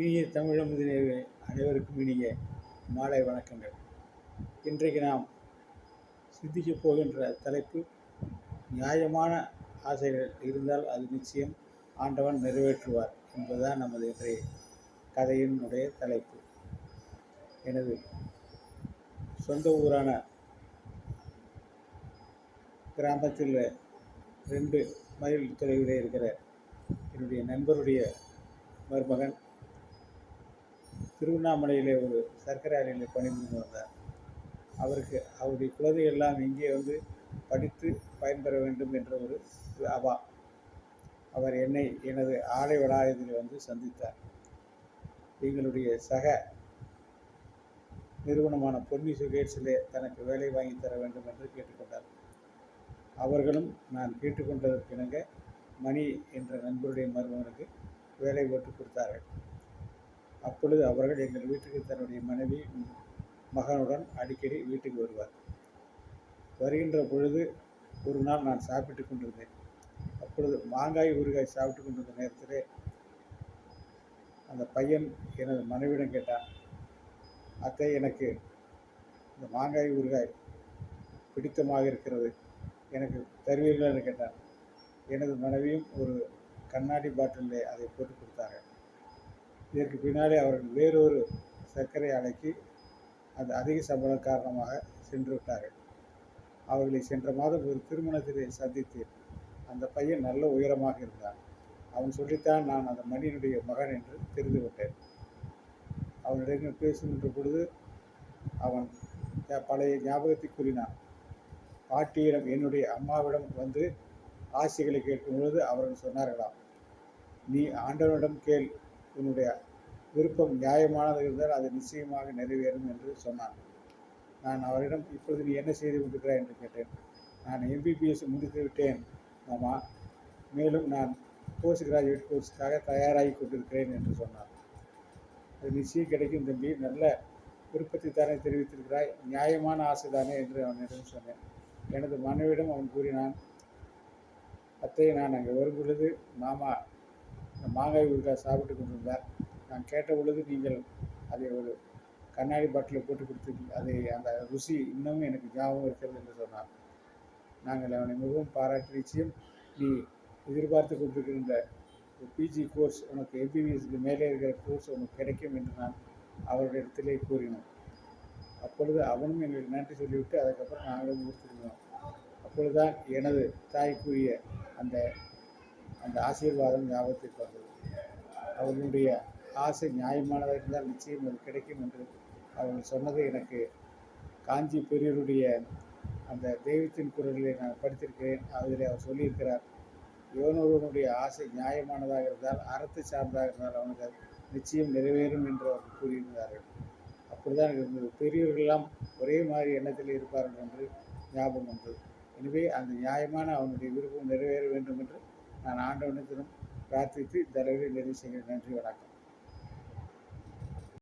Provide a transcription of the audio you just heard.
இனிய தமிழமுதினே அனைவருக்கும் இனிய மாலை வணக்கங்கள். இன்றைக்கு நாம் சிந்திக்கப் போகின்ற தலைப்பு நியாயமான ஆசைகள் இருந்தால் அது நிச்சயம் ஆண்டவன் நிறைவேற்றுவார் என்பதுதான் நமது இன்றைய கதையினுடைய தலைப்பு. எனது சொந்த ஊரான கிராமத்தில் ரெண்டு மைல் தொலைவிலே இருக்கிற என்னுடைய நண்பருடைய மருமகன் திருவண்ணாமலையிலே ஒரு சர்க்கரை ஆலையில் பணிபுரிந்து வந்தார். அவருக்கு அவருடைய குழந்தை எல்லாம் இங்கே வந்து படித்து பயன்பெற வேண்டும் என்ற ஒரு அவா. அவர் என்னை எனது ஆலை வளாகத்தில் வந்து சந்தித்தார். எங்களுடைய சக நிறுவனமான பொன்னி சுகேட்ஸிலே தனக்கு வேலை வாங்கி தர வேண்டும் என்று கேட்டுக்கொண்டார். அவர்களும் நான் கேட்டுக்கொண்டதற்கிணங்க மணி என்ற நண்பருடைய மருமகனுக்கு வேலை போட்டு கொடுத்தார்கள். அப்பொழுது அவர்கள் எங்கள் வீட்டுக்கு தன்னுடைய மனைவி மகனுடன் அடிக்கடி வீட்டுக்கு வருவார். வருகின்ற பொழுது ஒரு நாள் நான் சாப்பிட்டு கொண்டிருந்தேன். அப்பொழுது மாங்காய் ஊறுகாய் சாப்பிட்டு கொண்டிருந்த நேரத்திலே அந்த பையன் எனது மனைவியிடம் கேட்டான் அத்தை எனக்கு இந்த மாங்காய் ஊறுகாய் பிடித்தமாக இருக்கிறது. எனக்கு தருவீர்கள்? என்று கேட்டான். எனது மனைவியும் ஒரு கண்ணாடி பாட்டிலில் அதை போட்டு கொடுத்தார்கள். இதற்கு பின்னாலே அவர்கள் வேறொரு சர்க்கரை ஆலைக்கு அந்த அதிக சம்பளம் காரணமாக சென்று விட்டார்கள். அவர்களை சென்ற மாதம் ஒரு திருமணத்திலே சந்தித்தேன் அந்த பையன் நல்ல உயரமாக இருந்தான். அவன் சொல்லித்தான் நான் அந்த மணியினுடைய மகன் என்று தெரிந்து விட்டேன் அவனிடம் பேசுகின்ற பொழுது அவன் பழைய ஞாபகத்தை கூறினான். பாட்டியிடம் என்னுடைய அம்மாவிடம் வந்து ஆசைகளை கேட்கும் பொழுது அவர்கள் சொன்னார்களாம் நீ ஆண்டவனிடம் கேள் என்னுடைய விருப்பம் நியாயமானது இருந்தால் அது நிச்சயமாக நிறைவேறும் என்று சொன்னான் நான் அவரிடம் இப்பொழுது நீ என்ன செய்து கொண்டிருக்கிறாய்? என்று கேட்டேன். நான் எம்பிபிஎஸ் முடித்து விட்டேன் மாமா. மேலும் நான் போஸ்ட் கிராஜுவேட் கோர்ஸுக்காக தயாராகி கொண்டிருக்கிறேன் என்று சொன்னார். அது நிச்சயம் கிடைக்கும் தம்பி. நல்ல விருப்பத்தை தானே தெரிவித்திருக்கிறாய். நியாயமான ஆசை தானே என்று அவனிடம் சொன்னேன். எனது மனைவிடம் அவன் கூறினான் அத்தையை நான் அங்கே வரும் பொழுது மாமா மாங்காய் ஊறுகாய் சாப்பிட்டு கொண்டிருந்தார் நான் கேட்ட பொழுது நீங்கள் அதை ஒரு கண்ணாடி பாட்டிலில் போட்டு கொடுத்து அதை அந்த ருசி இன்னமும் எனக்கு ஞாபகம் இருக்கிறது என்று சொன்னார். நாங்கள் அவனை மிகவும் பாராட்டி நிச்சயம் நீ எதிர்பார்த்து கொண்டிருக்கின்ற பிஜி கோர்ஸ் உனக்கு எம்பிபிஎஸ்க்கு மேலே இருக்கிற கோர்ஸ் உனக்கு கிடைக்கும் என்று நான் அவருடைய இடத்திலே கூறினோம் அப்பொழுது அவனும் எங்களுக்கு நன்றி சொல்லிவிட்டு அதுக்கப்புறம் நாங்களும் முடித்திருந்தோம் அப்பொழுதுதான் எனது தாய் கூறிய அந்த அந்த ஆசீர்வாதம் ஞாபகத்திற்கு வந்தது. அவர்களுடைய ஆசை நியாயமானதாக இருந்தால் நிச்சயம் அது கிடைக்கும் என்று அவர்கள் சொன்னது எனக்கு காஞ்சி பெரியருடைய அந்த தெய்வத்தின் குரலில் நான் படித்திருக்கிறேன். அதில் அவர் சொல்லியிருக்கிறார் யோனொருவனுடைய ஆசை நியாயமானதாக இருந்தால் அறத்து சார்ந்ததாக இருந்தால் அவனுக்கு நிச்சயம் நிறைவேறும் என்று அவர் கூறியிருந்தார்கள். அப்படிதான் இருந்தது. பெரியவர்களெல்லாம் ஒரே மாதிரி எண்ணத்தில் இருப்பார்கள் என்று ஞாபகம் வந்தது. எனவே அந்த நியாயமான அவனுடைய விருப்பம் நிறைவேற வேண்டும் என்று நான் ஆண்டவனத்திடம் பிரார்த்தித்து இந்த அளவில் நிறைவு செய்கிறேன். நன்றி வணக்கம்.